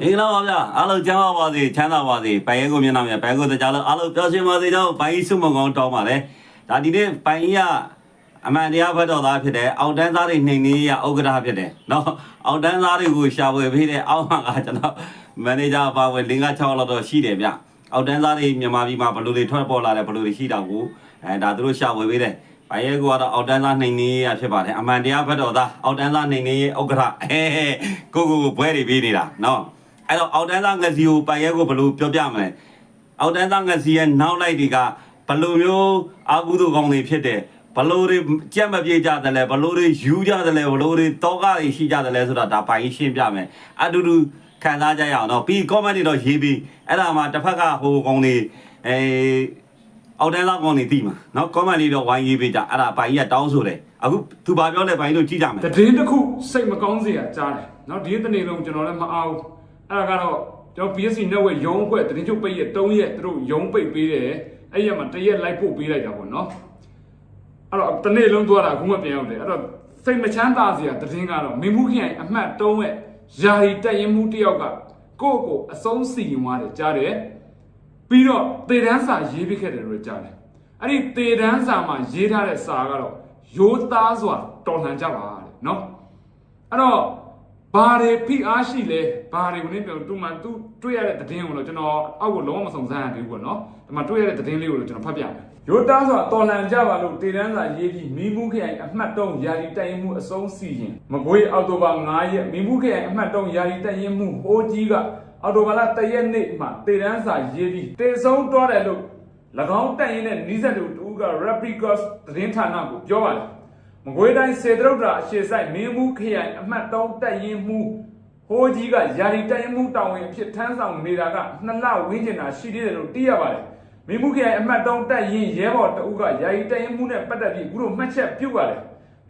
မင်္ဂလာပါဗျာအားလုံးကျမ်းပါပါစေချမ်းသာပါစေပိုင်ရဲကိုမျက်နှာမြပိုင်ကိုတရားလုံးအားလုံးပျော်ရွှင်ပါစေကြောင်းဘိုင်းစုမကောင်းတောင်းပါလေဒါဒီနေ့ပိုင်ကြီးကအမှန်တရားဘက်တော်သားဖြစ်တယ်အောက်တန်းသားတွေနှိမ်နေရဥက္ကဋ္ဌဖြစ်တယ်နော်အောက်တန်းသားတွေကိုရှာဖွေပေးတဲ့အောက်မှာကကျွန်တော်မန်နေဂျာပါဝင်၄၅6လောက်တော့ရှိတယ်ဗျအောက်တန်းသားတွေမြန်မာပြည်မှာဘယ်လိုတွေထွက်ပေါ်လာတယ်ဘယ်လိုတွေရှိတာကိုအဲဒါသူတို့ရှာဖွေပေးတယ်ပိုင်ရဲကတော့အောက်တန်းသားနှိမ်နေရဖြစ်ပါတယ်အမှန်တရားဘက်တော်သားအောက်တန်းသားနှိမ်နေရဥက္ကဋ္ဌအဲကိုကိုကိုဘွဲတွေပေးနေတာနော် အဲ့တော့အောက်တန်းသားငစီကိုပိုင်ရဲကိုဘယ်လိုပြောပြမလဲအောက်တန်းသားငစီရဲ့နောက်လိုက်တွေကဘယ်လိုမျိုးအာကုသိုလ်ကောင်းတွေဖြစ်တယ်ဘလို့တွေကြက်မပြေကြတယ်လဲဘလို့တွေယူကြတယ်လဲဘလို့တွေတောကတွေရှိကြတယ်လဲဆိုတာဒါပိုင်ရှင်းပြမယ်အတူတူခံစားကြရအောင်နော်ပြီး comment တွေတော့ရေးပြီးအဲ့ဒါမှတစ်ဖက်ကဟိုကောင်တွေအဲအောက်တန်းလောက်ကောင်တွေတီးမှာနော် comment လေးတော့ဝိုင်းရေးပေးကြအဲ့ဒါပိုင်ကြီးကတောင်းဆိုတယ်အခုသူဘာပြောလဲပိုင်တို့ကြည့်ကြမယ်တည်င်းတစ်ခုစိတ်မကောင်းစရာကြားတယ်နော်ဒီတနေ့လုံးကျွန်တော်လည်းမအားဘူး အဲ့ဒါကတော့ကျွန်တော် BSC network ရုံးအဖွဲ့တရင်ချုပ်ပိတ်ရဲ့3ရက်သူတို့ရုံးပိတ်ပေးတယ်အဲ့ရက်မှာတရက်လိုက်ပို့ပေးလိုက်တာပေါ့နော်အဲ့တော့တနေ့လုံးသွားတာအခုမှပြန်ရောက်တယ်အဲ့တော့စိတ်မချမ်းသာစရာတရင်ကတော့မင်းမှုခင်ရဲ့အမှတ်3ရက်ယာယီတက်ရင်မှုတယောက်ကကိုယ့်ကိုအဆုံးစီရင်သွားတယ်ကြားတယ်ပြီးတော့သေတန်းစာရေးပြခဲ့တယ်လို့ကြားတယ်အဲ့ဒီသေတန်းစာမှာရေးထားတဲ့စာကတော့ရိုးသားစွာတော်လှန်ကြပါတဲ့နော်အဲ့တော့ ဘာတွေဖိအားရှိလဲဘာတွေကိုလည်းပြောသူမှသူတွေ့ရတဲ့သတင်းကိုတော့ကျွန်တော်အောက်ကိုလုံးဝမစုံစမ်းရသေးဘူးပေါ့နော်ဒီမှာတွေ့ရတဲ့သတင်းလေးကိုတော့ကျွန်တော်ဖတ်ပြမယ်ရိုးသားဆိုတာတော်လန်ကြပါလို့တေတန်းစာရေးပြီးမိမှုခရိုင်အမှတ်3ယာရီတိုင်မှုအစုံးစီရင်မကွေးအောက်တိုဘာ9ရက်မိမှုခရိုင်အမှတ်3ယာရီတိုင်မှုဟိုးကြီးကအောက်တိုဘာလ1ရက်နေ့မှာတေတန်းစာရေးပြီးတေဆုံးသွားတယ်လို့၎င်းတိုင်ရင်တဲ့နီးစပ်သူတူက Replicas သတင်းဌာနကိုပြောပါတယ် မကွေးတိုင်းစေတရုတ်တာအရှိဆိုင်မင်းမှုခရိုင်အမှတ်3တက်ရင်မှုဟိုးကြီးကယာရီတက်ရင်မှုတောင်ဝင်အဖြစ်ထမ်းဆောင်နေတာကနှစ်လဝန်းကျင်တာရှိသေးတယ်လို့သိရပါတယ်မင်းမှုခရိုင်အမှတ်3တက်ရင်ရဲဘော်တအုပ်ကယာရီတက်ရင်မှုနဲ့ပတ်သက်ပြီးအခုလိုမှတ်ချက်ပြုပါတယ်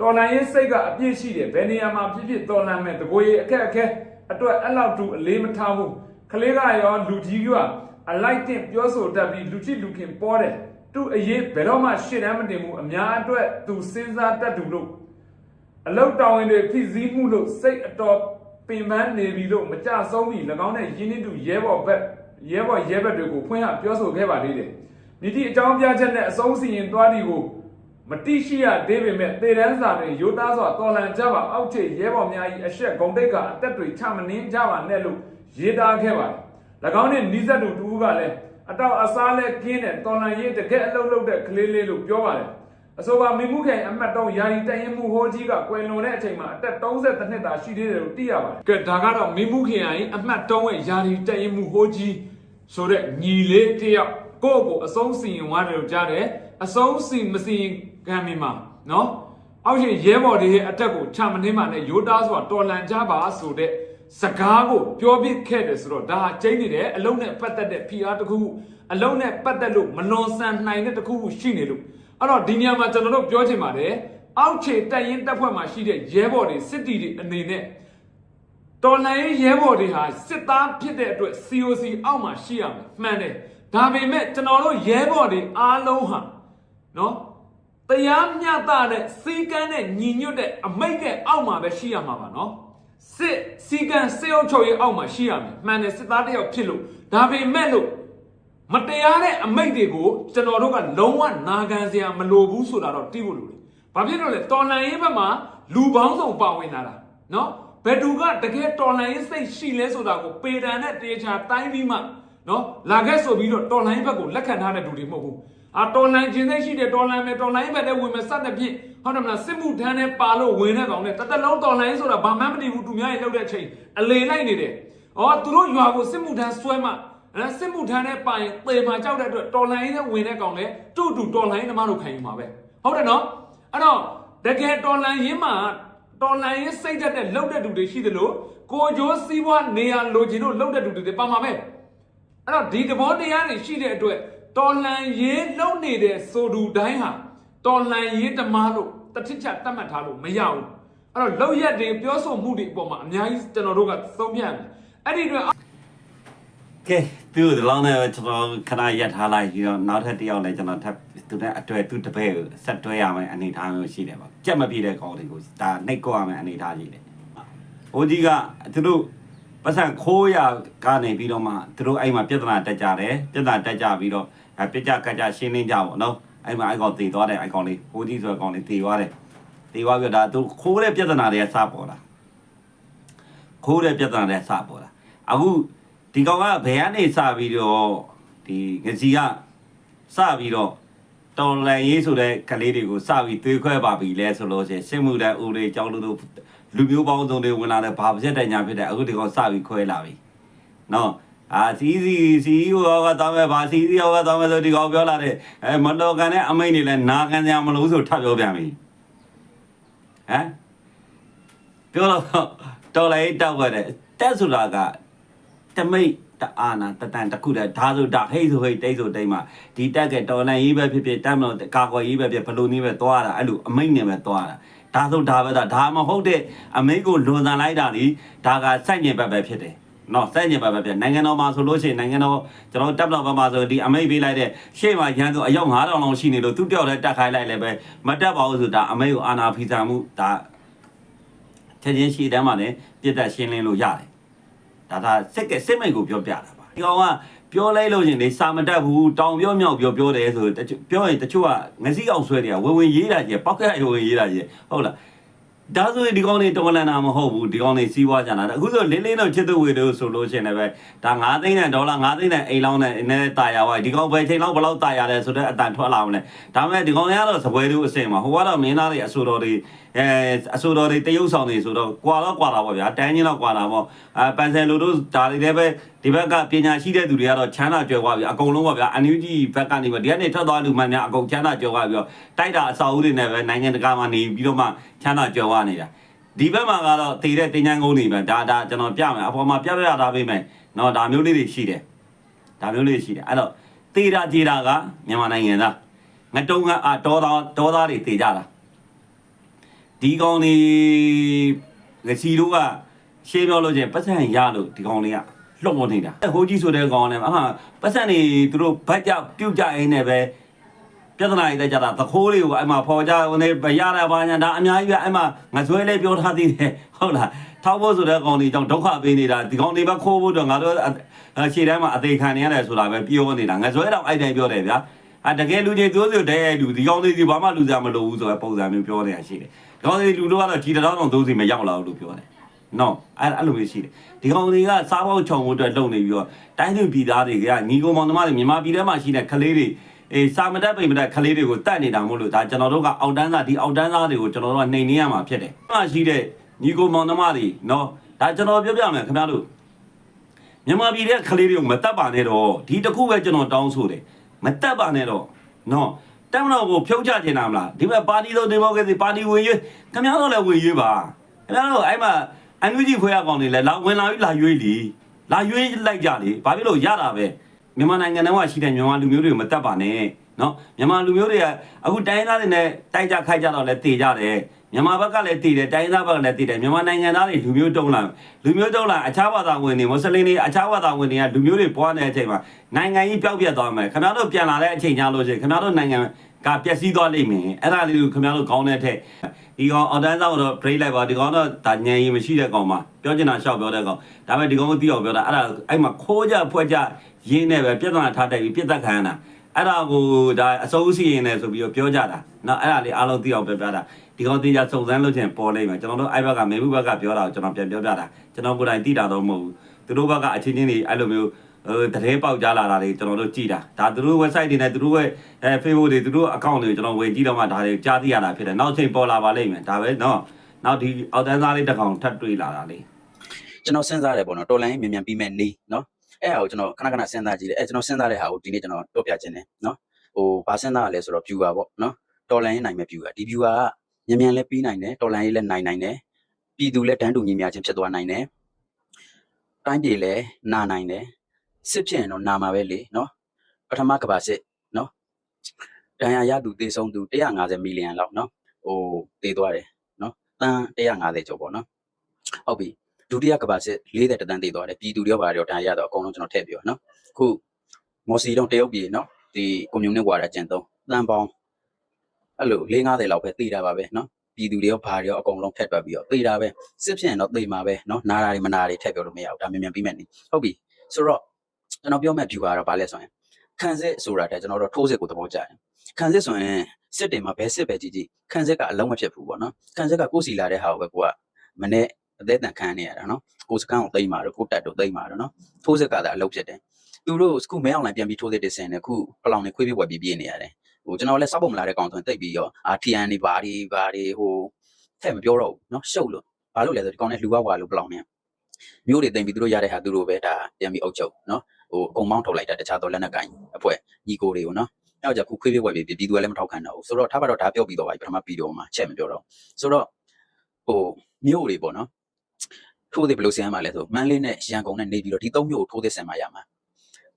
တော်လန်ရေးစိတ်ကအပြည့်ရှိတယ်ဘယ်နေရာမှာဖြစ်ဖြစ်တော်လန်မဲ့တကိုယ်ရေးအခက်အခဲအတွက်အဲ့လောက်တူအလေးမထားဘူးကလေးကရောလူကြီးကအလိုက်တင်ပြောဆိုတတ်ပြီးလူချစ်လူခင်ပေါ်တယ် သူ့အရေးဘယ်တော့မှရှေ့တန်းမတင်ဘူးအများအတွက်သူစဉ်းစားတတ်သူလို့အလောက်တောင်းရင်တွေဖြစ်စည်းမှုလို့စိတ်အတော်ပင်ပန်းနေပြီလို့မကြဆုံးပြီ၎င်းနဲ့ရင်းနှီးသူရဲဘော်ဘက်ရဲဘော်ရဲဘက်တွေကိုဖွင့်ဟပြောဆိုခဲ့ပါသေးတယ်မြစ်တီအကြောင်းပြချက်နဲ့အဆုံးစီရင်သွားဒီကိုမတိရှိရသေးပေမဲ့တေရန်စာတွေရိုးသားစွာတော်လန်ကြပါအောက်ထိပ်ရဲဘော်များ၏အဆက်ဂုံတိတ်ကအသက်တွေချမနှင်းကြပါနဲ့လို့ရေးသားခဲ့ပါတယ်၎င်းနဲ့နီးစပ်သူတူကလည်း အတော့အစားလဲကင်းတယ်တော်လန်ရေးတကယ်အလုပ်လုပ်တဲ့ကလေးလေးလို့ပြောပါတယ်အဆိုပါမိမှုခိုင်အမှတ်တော့ယာယီတိုင်ရင်မှုဟိုးကြီးကကွယ်လွန်တဲ့အချိန်မှာအသက်30နှစ်သာရှိသေးတယ်လို့သိရပါတယ်ကဲဒါကတော့မိမှုခိုင်ရင်အမှတ်တော့ရဲ့ယာယီတိုင်ရင်မှုဟိုးကြီးဆိုတဲ့ညီလေးတစ်ယောက်ကိုယ့်ကိုအဆုံးစီရင်သွားတယ်လို့ကြားတယ်အဆုံးစီမစီရင်ခံမိမှာနော်အောက်ရှင်ရဲဘော်တွေရဲ့အတက်ကိုချမနှင်းမှနဲ့ရိုးသားစွာတော်လန်ကြပါဆိုတဲ့ စကားကိုပြောပြခဲ့တယ်ဆိုတော့ဒါဟာကျိန်းနေတယ်အလုံးနဲ့ပတ်သက်တဲ့ PR တစ်ခုခုအလုံးနဲ့ပတ်သက်လို့မလွန်ဆန်နိုင်တဲ့တစ်ခုခုရှိနေလို့အဲ့တော့ဒီနေရာမှာကျွန်တော်တို့ပြောချင်ပါတယ်အောက်ခြေတက်ရင်တက်ဖွဲ့မှာရှိတဲ့ရဲဘော်တွေစစ်တီတွေအနေနဲ့တော်လိုင်းရဲဘော်တွေဟာစစ်သားဖြစ်တဲ့အတွက် COC အောက်မှာရှိရမယ်မှန်တယ်ဒါပေမဲ့ကျွန်တော်တို့ရဲဘော်တွေအားလုံးဟာနော်တရားမျှတတဲ့စီကန်းတဲ့ညီညွတ်တဲ့အမိတ်တဲ့အောက်မှာပဲရှိရမှာပါနော် စစ်စီကန်းစေအုပ်ချုပ်ရေးအောက်မှာရှိရမယ်မှန်တယ်စစ်သားတယောက်ဖြစ်လို့ဒါပေမဲ့လို့မတရားတဲ့အမိတ်တွေကိုကျွန်တော်တို့ကလုံးဝနာခံစရာမလိုဘူးဆိုတာတော့သိဖို့လိုတယ်ဘာဖြစ်လို့လဲတော်လန်ရေးဘက်မှာလူပေါင်းစုံပါဝင်လာတာနော်ဘယ်သူကတကယ်တော်လန်ရေးစိတ်ရှိလဲဆိုတာကိုပေတံနဲ့တေချာတိုင်းပြီးမှနော်လာခဲ့ဆိုပြီးတော့တော်လန်ရေးဘက်ကိုလက်ခံထားတဲ့လူတွေမဟုတ်ဘူးအာတော်လိုင်းခြင်းစိတ်ရှိတယ်တော်လိုင်းမယ်တော်လိုင်းပဲတဲ့ဝင်မယ်စတဲ့ဖြင့် ဟုတ်တယ်မလားစစ်မှုထမ်းနဲ့ပါလို့ဝင်တဲ့ကောင်နဲ့တသက်လုံးတော်လိုင်းဆိုတာဘာမှမတည်ဘူးသူများရေလောက်တဲ့အချိန်အလေလိုက်နေတယ်။အော်သူတို့ရွာကိုစစ်မှုထမ်းဆွဲမှအဲစစ်မှုထမ်းနဲ့ပါရင်သေမှာကြောက်တဲ့အတွက်တော်လိုင်းနဲ့ဝင်တဲ့ကောင်နဲ့တူတူတော်လိုင်းသမားတို့ခံယူမှာပဲ။ဟုတ်တယ်နော်။အဲ့တော့တကယ်တော်လိုင်းရင်းမှာတော်လိုင်းရင်းစိတ်ဓာတ်နဲ့လောက်တဲ့သူတွေရှိသလိုကိုကြိုးစည်းပွားနေရလိုချင်တို့လောက်တဲ့သူတွေပါမှာပဲ။အဲ့တော့ဒီသဘောတရားတွေရှိတဲ့အတွက်တော်လှန်ရေးလုံနေတဲ့ဆိုသူတိုင်းဟာ တော်လှန်ရေးတမားလို့တတိချတတ်မှတ်ထားလို့မရဘူးအဲ့တော့လောက်ရက်တွေပြောဆိုမှုတွေအပေါ်မှာအများကြီးကျွန်တော်တို့ကသုံးပြတယ်အဲ့ဒီအတွက်ကဲသူဒီလောင်းနဲ့ကျွန်တော်ခဏရက်ထားလိုက်ပြီးတော့နောက်ထပ်တစ်ယောက်လည်းကျွန်တော်ထပ်သူနဲ့အတွေ့သူတပည့်ကိုဆက်တွဲရမယ်အနေထားမျိုးရှိတယ်ပေါ့ကြက်မပြေတဲ့ကောင်းတွေကိုဒါနှိတ်ကောရမယ်အနေထားကြီးတယ်ဟိုကြီးကသူတို့ပတ်စံခိုးရကနေပြီးတော့မှသူတို့အဲ့မှာပြဿနာတက်ကြတယ်ပြဿနာတက်ကြပြီးတော့အဲပြကြကကြရှင်းလင်းကြပါတော့ အဲ့မှာအဲ့ကောင်တည်သွားတယ်အဲ့ကောင်လေးဟိုကြီးဆိုတဲ့ကောင်လေးတည်သွားတယ်တည်သွားပြီးတော့ဒါသူခိုးတဲ့ပြဿနာတွေကစပေါ်လာခိုးတဲ့ပြဿနာတွေကစပေါ်လာအခုဒီကောင်ကဘယ်ကနေစပြီးတော့ဒီငစီကစပြီးတော့တော်လန်ရေးဆိုတဲ့ကလေးတွေကိုစပြီးသွေးခွဲပါပြီလဲဆိုလို့ရှိရင်စစ်မှုတဲ့ဦးလေးကြောင်းလို့လူမျိုးပေါင်းစုံတွေဝင်လာတဲ့ဘာပြက်တဲ့ညာဖြစ်တဲ့အခုဒီကောင်စပြီးခွဲလာပြီနော် အာစီစီစီရောကတော့မဲ့ဘာစီစီရောကတော့မဲ့ဆိုဒီကောင်ပြောလာတဲ့အဲမတော်ကန်တဲ့အမိန်တွေလဲနာခံကြမလို့ဆိုထပ်ပြောပြန်ပြီဟမ်ပြောတော့တော်လိုက်တောက်ခဲ့တယ်တက်ဆိုတာကတမိတ်တအာနာတတန်တခုတည်းဒါဆိုဒါဟိတ်ဆိုဟိတ်တိတ်ဆိုတိတ်မှာဒီတက်ကတော်လန်ရေးပဲဖြစ်ဖြစ်တက်မလို့ကာကွယ်ရေးပဲဖြစ်ဘလို့နည်းပဲသွားတာအဲ့လိုအမိတ်နဲ့ပဲသွားတာဒါဆိုဒါပဲဒါဒါမဟုတ်တဲ့အမိတ်ကိုလွန်ဆန်လိုက်တာဒီဒါကစိုက်ညင်ဘက်ပဲဖြစ်တယ် နော်စိုက်ညင်ဘက်ပဲဖြစ်နိုင်ငံတော်မှာဆိုလို့ရှိရင်နိုင်ငံတော်ကျွန်တော်တပ်လောက်ဘက်မှာဆိုဒီအမိတ်ပေးလိုက်တဲ့ရှေ့မှာရန်သူအယောက်9000လောက်ရှိနေလို့သူတယောက်တည်းတက်ခိုင်းလိုက်လည်းပဲမတက်ပါဘူးဆိုတာအမိတ်ကိုအာနာဖီဆာမှုဒါချက်ချင်းရှိတမ်းမှာလည်းပြစ်သက်ရှင်းလင်းလို့ရတယ်ဒါဒါစက်ကစစ်မိတ်ကိုပြောပြတာပါဒီကောင်ကပြောလိုက်လို့ရှင်လေစာမတက်ဘူးတောင်ပြောမြောက်ပြောပြောတယ်ဆိုတချို့ပြောရင်တချို့ကငစီအောင်ဆွဲတယ်ဝင်ဝင်ရေးတာကြီးပောက်ကရဝင်ရေးတာကြီးဟုတ်လား ဒါဆိုရင်ဒီကောင်လေးတော်လန်တာမဟုတ်ဘူးဒီကောင်လေးစီးပွားကြတာအခုဆိုလင်းလင်းတော့ချစ်သူဝေတို့ဆိုလို့ရှင်လည်းပဲဒါ9သိန်းနဲ့ဒေါ်လာ9သိန်းနဲ့အိမ်လောင်းနဲ့နည်းတာယာဝိုင်းဒီကောင်ပဲချိန်လောက်ဘယ်လောက်တာယာလဲဆိုတော့အတန်ထွက်လာမလဲဒါပေမဲ့ဒီကောင်လေးကတော့စပွဲတို့အစင်မှာဟိုကတော့မင်းသားတွေအဆိုတော်တွေ အဲအဆိုတော်တွေတရုပ်ဆောင်တွေဆိုတော့ကွာတော့ကွာတာပေါ့ဗျာတန်းချင်းတော့ကွာတာပေါ့အဲပန်ဆယ်လိုတို့ဒါတွေလည်းပဲဒီဘက်ကပညာရှိတဲ့သူတွေကတော့ချမ်းသာကြွယ်ဝပြီအကုန်လုံးပေါ့ဗျာအန်ယူဂျီဘက်ကနေပဲဒီကနေထွက်သွားလူမှန်များအကုန်ချမ်းသာကြွယ်ဝပြီးတော့တိုက်တာအစာအုပ်တွေနဲ့ပဲနိုင်ငံတကာမှာနေပြီးတော့မှချမ်းသာကြွယ်ဝနေတာဒီဘက်မှာကတော့တည်တဲ့တင်ញန်းကုန်းတွေပဲဒါဒါကျွန်တော်ပြမယ်အပေါ်မှာပြပြထားပေးမယ်နော်ဒါမျိုးလေးတွေရှိတယ်ဒါမျိုးလေးရှိတယ်အဲ့တော့တည်တာကြည်တာကမြန်မာနိုင်ငံသားငတုံးကအာတောသားတောသားတွေတည်ကြတာ ဒီကောင်လေးငစီတို့ကရှေးပြောလို့ချင်းပတ်စံရလို့ဒီကောင်လေးကလှုပ်ပေါ်နေတာဟိုကြီးဆိုတဲ့ကောင်လေးအမှပတ်စံနေသူတို့ဘတ်ကြပြုတ်ကြအင်းနဲ့ပဲပြဿနာတွေတက်ကြတာသခိုးလေးကိုအဲ့မှာဖော်ကြဟိုနေဗရတာဘာညာဒါအများကြီးပဲအဲ့မှာငဆွဲလေးပြောထားသေးတယ်ဟုတ်လားထောက်ဖို့ဆိုတဲ့ကောင်လေးကြောင့်ဒုက္ခပေးနေတာဒီကောင်လေးပဲခိုးဖို့တော့ငါတို့ရှေ့တိုင်းမှာအသေးခံနေရတယ်ဆိုတာပဲပြောနေတာငဆွဲတော့အဲ့တိုင်းပြောတယ်ဗျာအတကယ်လူကြီးသူတို့တဲ့လူဒီကောင်လေးဒီဘာမှလူစားမလို့ဘူးဆိုတဲ့ပုံစံမျိုးပြောနေတာရှိတယ် ဒီကောင်လေးလူတို့ကတော့ဒီတစ်တောင်းတော့သုံးစီမရောက်လာဘူးလို့ပြောတယ်။နော်အဲ့အဲ့လိုမျိုးရှိတယ်။ဒီကောင်တွေကစားပေါက်ခြုံဖို့အတွက်လုပ်နေပြီးတော့တိုင်းသူပြည်သားတွေကညီကောင်မောင်နှမတွေမြန်မာပြည်ထဲမှာရှိတဲ့ကလေးတွေအေးစာမတက်ပိန်မတက်ကလေးတွေကိုတတ်နေတာမို့လို့ဒါကျွန်တော်တို့ကအောက်တန်းသားဒီအောက်တန်းသားတွေကိုကျွန်တော်တို့ကနှိမ်နေရမှာဖြစ်တယ်။မှရှိတဲ့ညီကောင်မောင်နှမတွေနော်ဒါကျွန်တော်ပြောပြမယ်ခင်ဗျားတို့မြန်မာပြည်ထဲကလေးတွေကိုမတက်ပါနဲ့တော့ဒီတစ်ခုပဲကျွန်တော်တောင်းဆိုတယ်မတက်ပါနဲ့တော့နော် တမတော်ကိုဖြုတ်ချချင်တာမလားဒီမဲ့ပါတီတို့ဒီမိုကရေစီပါတီဝင်ရွေးခင်ဗျားတို့လည်းဝင်ရွေးပါခင်ဗျားတို့အဲ့မှာအန်ယူဂျီခွဲရကောင်တွေလည်းလာဝင်လာပြီးလာရွေးလीလာရွေးလိုက်ကြလေဘာဖြစ်လို့ရတာပဲမြန်မာနိုင်ငံထဲမှာရှိတဲ့မြန်မာလူမျိုးတွေမတက်ပါနဲ့နော်မြန်မာလူမျိုးတွေကအခုတိုင်းသားတွေနဲ့တိုက်ကြခိုက်ကြတော့လဲတည်ကြတယ်မြန်မာဘက်ကလည်းတည်တယ်တိုင်းသားဘက်ကလည်းတည်တယ်မြန်မာနိုင်ငံသားတွေလူမျိုးတုံးလာလူမျိုးတုံးလာအခြားဘာသာဝင်တွေမွတ်စလင်တွေအခြားဘာသာဝင်တွေကလူမျိုးတွေပွားနေတဲ့အချိန်မှာနိုင်ငံကြီးပျောက်ပြတ်သွားမယ်ခင်ဗျားတို့ပြန်လာတဲ့အချိန်ကြာလို့ရှိရင်ခင်ဗျားတို့နိုင်ငံ ကပျက်စီးသွားလိမ့်မယ်အဲ့ဒါလေးကိုခင်ဗျားတို့ခေါင်းထဲထည့်ဒီကောင်အော်တန်းဆောင်တော့ break လိုက်ပါဒီကောင်တော့ဒါညံရင်မရှိတဲ့ကောင်ပါပြောချင်တာရှောက်ပြောတဲ့ကောင်ဒါပေမဲ့ဒီကောင်ကိုသိအောင်ပြောတာအဲ့ဒါအဲ့မှာခိုးကြဖွဲ့ကြရင်းနဲ့ပဲပြဿနာထားတိုက်ပြီးပြစ်သက်ခံရတာအဲ့ဒါကိုဒါအစိုးစီရင်နေဆိုပြီးတော့ပြောကြတာနော်အဲ့ဒါလေးအားလုံးသိအောင်ပြောပြတာဒီကောင်တေချာစုံစမ်းလုပ်ချင်ပေါ်လိမ့်မယ်ကျွန်တော်တို့အိုက်ဘက်ကမေမှုဘက်ကပြောတာကိုကျွန်တော်ပြန်ပြောပြတာကျွန်တော်ကိုယ်တိုင်သိတာတော့မဟုတ်ဘူးသူတို့ဘက်ကအချင်းချင်းတွေအဲ့လိုမျိုး သတင်းပေါက်ကြားလာတာတွေကျွန်တော်တို့ကြည်တာဒါသူတို့ website တွေနဲ့သူတို့ရဲ့အဲ Facebook တွေသူတို့ account တွေကျွန်တော်ဝင်ကြည့်တော့မှဒါတွေကြားသိရတာဖြစ်တယ်နောက်ချိန်ပေါ်လာပါလိမ့်မယ်ဒါပဲနော်နောက်ဒီအောက်တန်းစားလေးတစ်ကောင်ထပ်တွေးလာတာလေးကျွန်တော်စဉ်းစားတယ်ပေါ့နော်တော်လိုင်းမြန်မြန်ပြီးမဲ့နေနော်အဲ့ဟာကိုကျွန်တော်ခဏခဏစဉ်းစားကြည့်တယ်အဲ့ကျွန်တော်စဉ်းစားတဲ့ဟာကိုဒီနေ့ကျွန်တော်ပြောပြခြင်းတယ်နော်ဟိုဘာစဉ်းစားရလဲဆိုတော့ viewer ပေါ့နော်တော်လိုင်းနိုင်မဲ့ viewer ဒီ viewer ကမြန်မြန်လည်းပြီးနိုင်တယ်တော်လိုင်းလည်းနိုင်နိုင်တယ်ပြည်သူလည်းတန်းတူညီမျှခြင်းဖြစ်သွားနိုင်တယ်တိုင်းပြည်လည်းနာနိုင်တယ် စစ်ဖြစ်ရင်တော့နာမှာပဲလေနော်ပထမကဘာစစ်နော်ဒဏ်ရာရသူသေဆုံးသူ150မီလီယံလောက်နော်ဟိုသေသွားတယ်နော်တန်150ကျော်ပေါ့နော်ဟုတ်ပြီဒုတိယကဘာစစ်40တန်းသေသွားတယ်ပြည်သူတွေရောဘာတွေရောဒဏ်ရာရတော့အကုန်လုံးကျွန်တော်ထည့်ပြီးတော့နော်ခုမော်စီတော့တရုတ်ပြည်နော်ဒီကွန်မြူနစ်ဝါဒကျင့်သုံးတန်ပေါင်းအဲ့လို450လောက်ပဲသေတာပါပဲနော်ပြည်သူတွေရောဘာတွေရောအကုန်လုံးထက်တွက်ပြီးတော့သေတာပဲစစ်ဖြစ်ရင်တော့သေမှာပဲနော်နားတာတွေမနာတာတွေထက်ပြောလို့မရဘူးဒါမြန်မြန်ပြီးမဲ့နေဟုတ်ပြီဆိုတော့ ကျွန်တော်ပြောမဲ့ view ကတော့ဘာလဲဆိုရင်ခံစစ်ဆိုတာတဲ့ကျွန်တော်တို့ထိုးစစ်ကိုသဘောကျတယ်ခံစစ်ဆိုရင်စစ်တင်မှာဘယ်စစ်ပဲကြည့်ကြည့်ခံစစ်ကအလုံးမဖြစ်ဘူးပေါ့နော်ခံစစ်ကကိုယ်စီလာတဲ့ဟာကိုပဲကိုကမနေ့အသေးတန်ခံနေရတာနော်ကိုစကန်ကိုသိမ့်ပါတော့ကိုတက်တော့သိမ့်ပါတော့နော်ထိုးစစ်ကသာအလုံးဖြစ်တယ်သူတို့စကူမဲအောင်လိုင်းပြန်ပြီးထိုးစစ်တင်စင်တယ်ခုပလောင်နေခွေးပြေးဝက်ပြီးပြေးနေရတယ်ဟိုကျွန်တော်လည်းစောက်ဖို့မလာတဲ့ကောင်ဆိုရင်တိတ်ပြီးတော့အာထီအန်နေဘာဒီဘာဒီဟိုထက်မပြောတော့ဘူးနော်ရှုပ်လို့ဘာလို့လဲဆိုဒီကောင်နဲ့လှူဝဝါလို့ပလောင်နေမျိုးတွေတိမ်ပြီးသူတို့ရတဲ့ဟာသူတို့ပဲဒါပြန်ပြီးအုပ်ချုပ်နော် ဟိုအကုန်မောင်းထုတ်လိုက်တာတခြားသောလက်နက်ကင်အဖွဲ့ညီကိုတွေကိုနော်နောက်ကြခုခွေးပြေးဝက်ပြီးပြည်သူကလည်းမထောက်ခံတော့ဘူးဆိုတော့ထားပါတော့ဒါပြောပြီးတော့ပါပြီပထမပြီးတော့မှချက်မပြောတော့ဆိုတော့ဟိုမျိုးတွေပေါ့နော်ထိုးသည်ဘယ်လိုဆင်ရမှာလဲဆိုမန်းလေးနဲ့ရန်ကုန်နဲ့နေပြီးတော့ဒီသုံးမျိုးကိုထိုးသည်ဆင်မှာရမှာ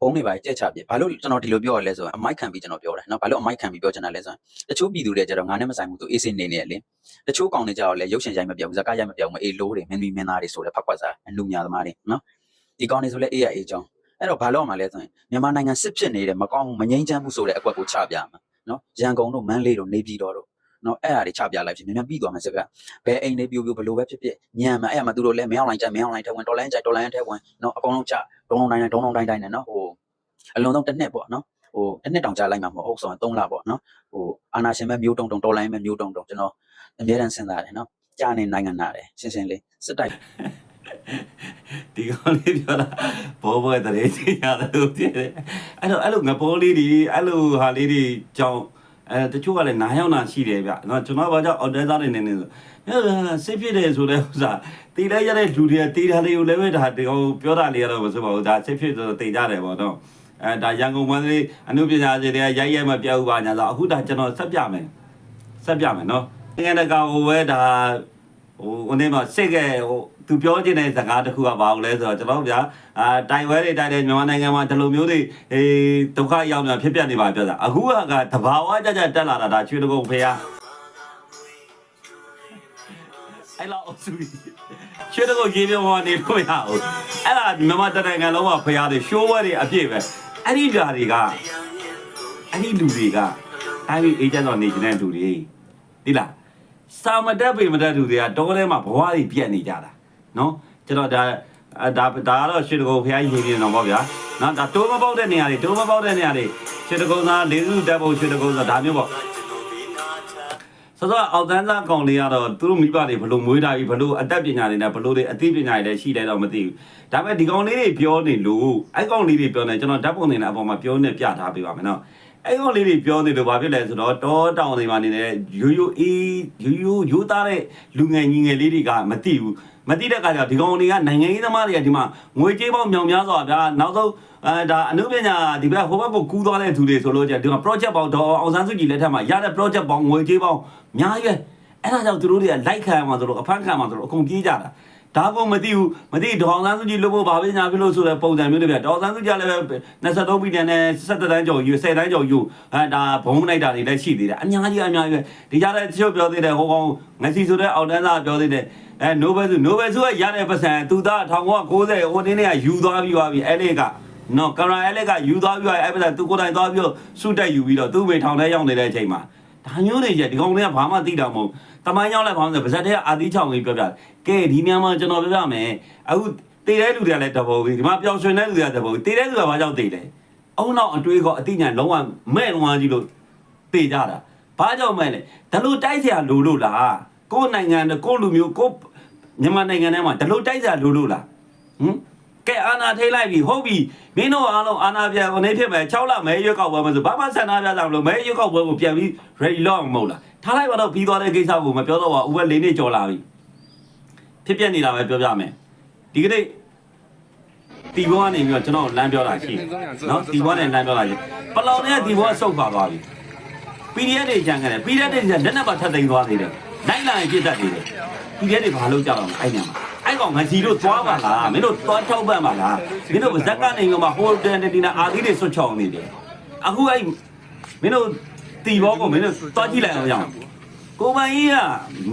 ဘုံတွေပါကြက်ချပြဘာလို့ကျွန်တော်ဒီလိုပြောရလဲဆိုရင်အမိုက်ခံပြီးကျွန်တော်ပြောတယ်နော်ဘာလို့အမိုက်ခံပြီးပြောချင်တာလဲဆိုရင်တချို့ပြည်သူတွေကြတော့ငါနဲ့မဆိုင်ဘူးသူအေးစင်းနေနေလေတချို့ကောင်တွေကြတော့လေရုပ်ရှင်ရိုက်မပြောဘူးဇာတ်ကားရိုက်မပြောဘူးအေးလိုးတွေမင်းမီမင်းသားတွေဆိုတဲ့ဖက်ခွက်စားအလူညာသမားတွေနော်ဒီကောင်တွေဆိုလဲအေးရအေးချောင်း အဲ့တော့ဘာလို့မှလဲဆိုရင်မြန်မာနိုင်ငံစစ်ဖြစ်နေတယ်မကောင်းဘူးမငြိမ်းချမ်းဘူးဆိုတဲ့အကွက်ကိုချပြမှာနော်ရန်ကုန်တို့မန်းလေးတို့နေပြည်တော်တို့နော်အဲ့အရာတွေချပြလိုက်ဖြစ်မြန်မြန်ပြီးသွားမယ်စကဘယ်အိမ်လေးပြိုပြိုဘလို့ပဲဖြစ်ဖြစ်ညံမှာအဲ့မှာသူတို့လည်းမရောက်လိုက်ကြမရောက်လိုက်ထဲဝင်တော်လိုင်းကြတော်လိုင်းထဲဝင်နော်အကုန်လုံးချဒုံလုံးတိုင်းတိုင်းဒုံလုံးတိုင်းတိုင်းနဲ့နော်ဟိုအလုံးစုံတစ်နှစ်ပေါ့နော်ဟိုတစ်နှစ်တောင်ကြာလိုက်မှာမဟုတ်ဆိုရင်3လပေါ့နော်ဟိုအာနာရှင်ပဲမျိုးတုံတုံတော်လိုင်းပဲမျိုးတုံတုံကျွန်တော်အများတန်းစဉ်းစားတယ်နော်ကြာနေနိုင်ငံနာတယ်ရှင်းရှင်းလေးစစ်တိုက် ဒီကောင်လေးပြောတာဘောဘောတရေတင်ရတယ်လို့ပြတယ်အဲ့တော့အဲ့လိုငပိုးလေးတွေအဲ့လိုဟာလေးတွေကြောင့်အဲတချို့ကလည်းနားရောက်တာရှိတယ်ဗျနော်ကျွန်တော်ဘာကြောင့်အော်ဒဲသားတွေနေနေဆိုစိတ်ဖြစ်တယ်ဆိုတဲ့ဥစ္စာတည်လိုက်ရတဲ့လူတွေကတည်တာတွေကိုလည်းပဲဒါဒီကောင်ပြောတာလေးရတော့မဆိုပါဘူးဒါစိတ်ဖြစ်ဆိုတည်ကြတယ်ပေါ့နော်အဲဒါရန်ကုန်မန္တလေးအမှုပညာရှင်တွေကရိုက်ရိုက်မပြောက်ဘူးပါညာဆိုအခုဒါကျွန်တော်ဆက်ပြမယ်ဆက်ပြမယ်နော်ငယ်တကာဟိုပဲဒါဟိုဦးနေမှာစိတ်ကဟို သူပြောချင်တဲ့စကားတစ်ခုကဘာလို့လဲဆိုတော့ကျွန်တော်တို့ဗျာအာတိုင်ဝဲတွေတိုင်တဲ့မြန်မာနိုင်ငံမှာဒီလိုမျိုးတွေအေးဒုက္ခရောက်နေတာဖြစ်ပျက်နေပါပြောတာအခုကကတဘာဝကြကြတက်လာတာဒါချွေတကုံဖေးရအဲ့လောက်အဆူချွေတကုံရေးပြမောနေလို့ရအောင်အဲ့ဒါမြန်မာတနိုင်ငံလုံးမှာဖေးရတယ်ရှိုးဝဲတွေအပြည့်ပဲအဲ့ဒီဓာတွေကအဲ့ဒီလူတွေကအဲ့ဒီအေဂျင့်တော်နေနေတဲ့လူတွေဒီလားစာမတက်ပေမတက်သူတွေကတောထဲမှာဘဝတွေပြက်နေကြတာ နော်ကျွန်တော်ဒါအဲဒါဒါကတော့ရွှေတကုံဖះကြီးရေးနေတော့ဗောဗျာနော်ဒါတိုးမပေါက်တဲ့နေရာတွေတိုးမပေါက်တဲ့နေရာတွေရွှေတကုံသားလေးစုတက်ဖို့ရွှေတကုံသားဒါမျိုးပေါ့ဆိုတော့အောက်တန်းသားကောင်လေးကတော့သူတို့မိဘတွေဘလို့မွေးတာကြီးဘလို့အသက်ပညာတွေနဲ့ဘလို့တွေအသိပညာတွေလည်းရှိတယ်တော့မသိဘူးဒါပေမဲ့ဒီကောင်လေးတွေပြောနေလို့အဲကောင်လေးတွေပြောနေကျွန်တော်ဓာတ်ပုံနေတဲ့အပေါ်မှာပြောနေပြထားပေးပါမယ်နော်အဲ့ကောင်လေးတွေပြောနေလို့ဘာဖြစ်လဲဆိုတော့တောတောင်တွေမှာနေတဲ့ရိုးရိုးအေးရိုးရိုးရိုးသားတဲ့လူငယ်ညီငယ်လေးတွေကမသိဘူး မသိတဲ့အခါကျတော့ဒီကောင်တွေကနိုင်ငံရေးသမားတွေကဒီမှာငွေကြေးပေါင်းမြောင်များစွာဗျာနောက်ဆုံးအဲဒါအနုပညာဒီဘက်ဟိုဘက်ကိုကူးသွားတဲ့သူတွေဆိုလို့ကျဒီမှာ project ပေါင်းတော့အောင်ဆန်းစုကြည်လက်ထက်မှာရတဲ့ project ပေါင်းငွေကြေးပေါင်းအများကြီးပဲအဲ့ဒါကြောင့်သူတို့တွေက like ခံမှာဆိုလို့အဖန်ခံမှာဆိုလို့အကုန်ပြေးကြတာဒါကမသိဘူးမသိဒေါအောင်ဆန်းစုကြည်လို့ဘာပဲညာဖြစ်လို့ဆိုတဲ့ပုံစံမျိုးတွေပြဒေါအောင်ဆန်းစုကြည်ကလည်းပဲ23ဘီလီယံနဲ့17တန်းကျော်ယူ10တန်းကျော်ယူအဲဒါဘုံလိုက်တာတွေလည်းရှိသေးတယ်အများကြီးအများကြီးပဲဒီကြတဲ့တချို့ပြောသေးတယ်ဟိုကောင်ငစီဆိုတဲ့အောက်တန်းသားပြောသေးတယ် အဲ Nobel ဆို Nobel ဆိုရတဲ့ပတ်စံသူသား1990ဟိုတင်းတွေကယူသွားပြီးသွားပြီအဲ့ဒီကနော်ကရာအဲ့လက်ကယူသွားပြီးသွားအဲ့ပတ်စံသူကိုယ်တိုင်သွားပြီးစုတက်ယူပြီးတော့သူ့မိထောင်ထဲရောက်နေတဲ့အချိန်မှာဒါမျိုးတွေကြီးဒီကောင်တွေကဘာမှသိတာမဟုတ်တမိုင်းရောက်လိုက်ဘာမှမသိပါဇက်တဲ့အာသီးချောင်းကြီးပြောပြတယ်ကဲဒီနေရာမှာကျွန်တော်ပြောပြမယ်အခုတည်တဲ့လူတွေကလည်းတဘောကြီးဒီမှာပျော်ရွှင်တဲ့လူတွေကတဘောကြီးတည်တဲ့လူကဘာကြောင့်တည်လဲအုံနောက်အတွေးကောအတိညာလုံးဝမဲ့လုံးဝကြီးလို့တည်ကြတာဘာကြောင့်မဲ့လဲဒါလို့တိုက်เสียလိုလို့လား ကိုယ်နိုင်ငံနဲ့ကိုယ်လူမျိုးကိုယ်မြန်မာနိုင်ငံထဲမှာဒီလိုတိုက်ကြလို့လို့လားဟင်ကဲအာနာထိလိုက်ပြီဟုတ်ပြီမင်းတို့အားလုံးအာနာပြန်ကိုနေဖြစ်မယ်6လမဲရွက်ကောက်ပွဲမယ်ဆိုဘာမှဆန္ဒပြတာမလို့မဲရွက်ကောက်ပွဲကိုပြန်ပြီး ready လောက်အောင်မဟုတ်လားထားလိုက်ပါတော့ပြီးသွားတဲ့ကိစ္စကိုမပြောတော့ပါဘူးဥပ၄နှစ်ကျော်လာပြီဖြစ်ပြနေတာပဲပြောပြမယ်ဒီကနေ့တီဘောကနေပြီးတော့ကျွန်တော်လမ်းပြောတာရှိတယ်နော်တီဘောနဲ့လမ်းပြောတာရှိပလောင်နဲ့တီဘောကစုတ်ပါသွားပြီ PDF တွေကြံခဲ့တယ် PDF တွေကလက်နက်ပါထပ်သိမ်းသွားသေးတယ် နိုင်လာရင်ပြစ်တတ်နေတယ် PDF တွေဘာလို့ကြောက်အောင်အဲ့ညမှာအဲ့ကောင်ငစီတို့သွားပါလားမင်းတို့သွားထောက်ပံ့ပါလားမင်းတို့ဇက်ကနေမှာဟိုတယ်တီနာအာသီးတွေဆွတ်ချောင်းနေတယ်အခုအဲ့မင်းတို့တီဘောကိုမင်းတို့သွားကြည့်လိုက်အောင်ရအောင်ကိုပိုင်ကြီးက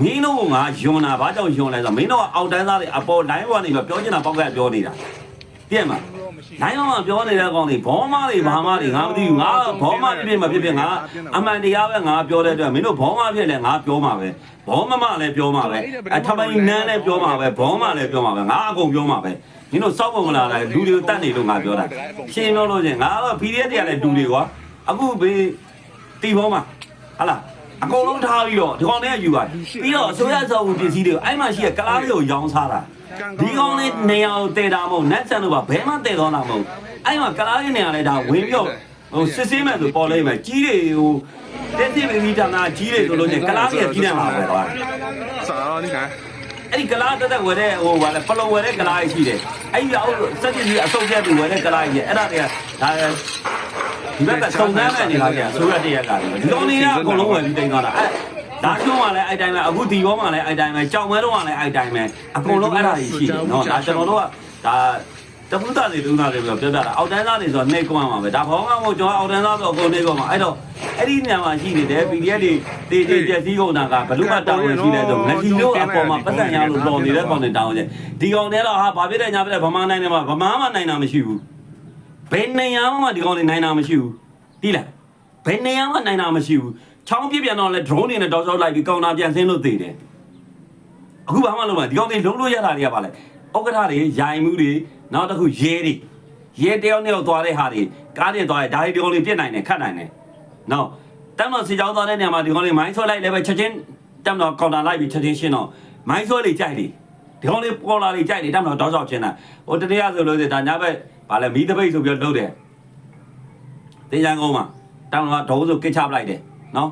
မင်းတို့ကငါယွန်တာဘာကြောင့်ယွန်လဲဆိုတော့မင်းတို့ကအောက်တန်းသားတွေအပေါ် line ပေါ်နေပြီးပြောချင်တာပေါက်ကပြောနေတာတည့်မှာ နိုင်အောင်ပြောနေတဲ့ကောင်တွေဘောမတွေဘာမတွေငါမသိဘူးငါဘောမဖြစ်ဖြစ်မဖြစ်ဖြစ်ငါအမှန်တရားပဲငါပြောတဲ့အတွက်မင်းတို့ဘောမဖြစ်လဲငါပြောမှာပဲဘောမမလည်းပြောမှာပဲအထမိုင်းနန်းလည်းပြောမှာပဲဘောမလည်းပြောမှာပဲငါအကုန်ပြောမှာပဲမင်းတို့စောက်ပုံမလာလိုက်လူတွေကိုတတ်နေလို့ငါပြောတာရှင်းပြောလို့ချင်းငါတော့ PDF တွေကလည်းလူတွေကွာအခုဘေးတီဘောမှာဟာလားအကုန်လုံးထားပြီးတော့ဒီကောင်တွေကယူသွားပြီးတော့အစိုးရစောက်ပစ္စည်းတွေကိုအဲ့မှရှိတဲ့ကလားတွေကိုရောင်းစားတာ ဒီကောင်းလေးနေရာကိုတည်တာမဟုတ်နတ်ဆန်တို့ကဘဲမှတည်သွားတာမဟုတ်အဲ့မှာကလားလေးနေရာလေးဒါဝင်ပြော့ဟိုစစ်စင်းမဲ့ဆိုပေါ်လိုက်မယ်ကြီးတွေဟိုတက်တက်မိမိတနာကြီးတွေဆိုလို့ညကလားလေးကကြီးတယ်မှာပဲကွာစာတော့ဒီခိုင်အဲ့ဒီကလားတက်တက်ဝယ်တဲ့ဟိုဘာလဲပလုံဝယ်တဲ့ကလားရှိတယ်အဲ့ဒီအောက်စက်ပြည့်ကြီးအစုပ်ပြတ်ပြီးဝယ်တဲ့ကလားကြီးအဲ့ဒါတွေကဒါဒီဘက်ကစုံစမ်းနေလာကြဆိုရတဲ့ရက်ကဒီလိုနေတာအကုန်လုံးဝယ်ပြီးတင်သွားတာအဲ့ ဒါချုံးကလည်းအဲ့တိုင်းပဲအခုဒီဘောမှလည်းအဲ့တိုင်းပဲကြောင်မဲတော့ကလည်းအဲ့တိုင်းပဲအကုန်လုံးအဲ့ဒါကြီးရှိတယ်နော်ဒါကျွန်တော်တို့ကဒါတပုဒ္ဒတွေလူနာတွေပြောပြတာအောက်တန်းသားတွေဆိုတော့နှိတ်ကွမ်းမှာပဲဒါဘောကမို့ကျွန်တော်အောက်တန်းသားဆိုအကုန်နှိတ်ကွမ်းမှာအဲ့တော့အဲ့ဒီနေရာမှာရှိနေတယ် PDF တွေတေးတေးပြက်စီးကုန်တာကဘလူးကတောင်းဝင်ရှိလဲဆိုငစီလို့အပေါ်မှာပတ်စံရလို့တော်နေတဲ့ကောင်တွေတောင်းတယ်ဒီကောင်တွေတော့ဟာဘာဖြစ်တဲ့ညာဖြစ်တဲ့ဗမာနိုင်တယ်မှာဗမာမှနိုင်တာမရှိဘူးဘယ်နေရာမှဒီကောင်တွေနိုင်တာမရှိဘူးတိလားဘယ်နေရာမှနိုင်တာမရှိဘူး ချောင်းပြပြန်တော့လဲ drone တွေနဲ့တောက်ချောက်လိုက်ပြီးကောင်တာပြန်ဆင်းလို့သေးတယ်အခုဘာမှလုပ်မှာဒီကောင်တွေလုံးလို့ရတာတွေကပါလဲဥက္ကဋ္ဌတွေယာယီမှုတွေနောက်တစ်ခုရဲတွေရဲတယောက်နဲ့ရောက်သွားတဲ့ဟာတွေကားတွေသွားတယ်ဒါတွေဒီကောင်တွေပြစ်နိုင်တယ်ခတ်နိုင်တယ်နော်တမ်းတော့စီကြောင်းသွားတဲ့နေရာမှာဒီကောင်တွေမိုင်းဆွဲလိုက်လည်းပဲချက်ချင်းတမ်းတော့ကောင်တာလိုက်ပြီးချက်ချင်းရှင်းတော့မိုင်းဆွဲလေးကြိုက်လေဒီကောင်လေးပေါ်လာလေးကြိုက်လေတမ်းတော့တောက်ချောက်ချင်းတာဟိုတတိယဆိုလို့ဒါညာဘက်ဗာလဲမီးတပိတ်ဆိုပြီးတော့လုပ်တယ်တင်ကြံကုန်းမှာတောင်ကဒုံးဆိုကစ်ချပလိုက်တယ် နော်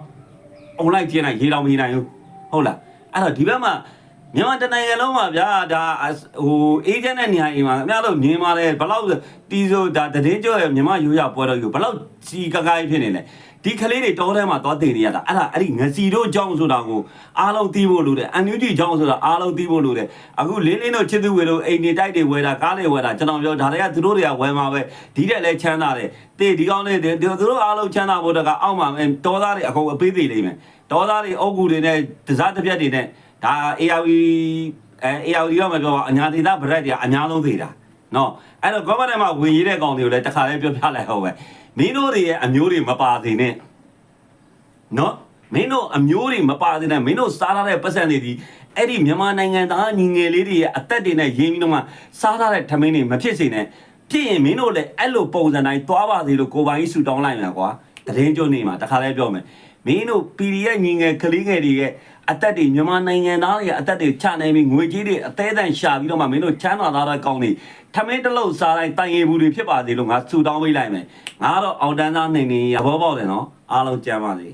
အုံလိုက်ကျင်းလိုက်ရေတော်မီနိုင်ဘူးဟုတ်လားအဲ့တော့ဒီဘက်မှာမြန်မာတနိုင်ငံလုံးမှာဗျာဒါဟိုအေဂျင့်တဲ့နေရာအိမ်မှာအများလို့မြင်ပါလေဘလောက်တီးဆိုဒါတည်င်းကြောရဲ့မြန်မာရိုးရပွဲတော်ကြီးဘလောက်စီကကိုင်းဖြစ်နေလဲ ဒီကလေးတွေတောထဲမှာသွားတင်နေရတာအဲ့ဒါအဲ့ဒီငစီတို့ကြောင်းဆိုတာကိုအားလုံးတီးဖို့လိုတယ်အန်ယူဂျီကြောင်းဆိုတာအားလုံးတီးဖို့လိုတယ်အခုလင်းလင်းတို့ချစ်သူဝေတို့အိမ်နေတိုက်တွေဝယ်တာကားတွေဝယ်တာကျွန်တော်ပြောဒါတွေကသူတို့တွေကဝယ်မှာပဲဒီတက်လဲချမ်းသာတယ်တေးဒီကောင်းလေးတွေသူတို့အားလုံးချမ်းသာဖို့တကအောက်မှာတောသားတွေအကုန်အပေးသေးလိမ့်မယ်တောသားတွေအုပ်ကူတွေနဲ့ဒဇတ်တစ်ပြက်တွေနဲ့ဒါ ARV အဲ ARV တော့မပြောပါအညာဒေသဗရက်တွေကအများဆုံးသေးတာနော်အဲ့တော့ government မှာဝင်ရတဲ့ကောင်တွေကိုလည်းတစ်ခါလေးပြောပြလိုက်ဟုတ်ပဲ မင်းတို့တွေရဲ့အမျိုးတွေမပါသေးနဲ့နော်မင်းတို့အမျိုးတွေမပါသေးနဲ့မင်းတို့စားထားတဲ့ပတ်စံတွေဒီအဲ့ဒီမြန်မာနိုင်ငံသားညီငယ်လေးတွေရဲ့အသက်တွေနဲ့ရင်းပြီးတော့မှစားထားတဲ့ထမင်းတွေမဖြစ်စေနဲ့ဖြစ်ရင်မင်းတို့လည်းအဲ့လိုပုံစံတိုင်းသွားပါစေလို့ကိုပိုင်ကြီးဆူတောင်းလိုက်မှာကွာတရင်ကျွနေမှာတခါလဲပြောမယ်မင်းတို့ PDF ညီငယ်ကလေးငယ်တွေရဲ့ အသက်တွေမြန်မာနိုင်ငံသားတွေရဲ့အသက်တွေချနိုင်ပြီးငွေကြီးတွေအသေးအတန်ရှာပြီးတော့မှမင်းတို့ချမ်းသာသားတဲ့ကောင်းတွေထမင်းတစ်လုံးစားတိုင်းတိုင်ရည်ဘူးတွေဖြစ်ပါစေလို့ငါဆူတောင်းပေးလိုက်မယ်ငါကတော့အောက်တန်းသားနေနေရဘောပေါက်တယ်နော်အားလုံးကြမ်းပါစေ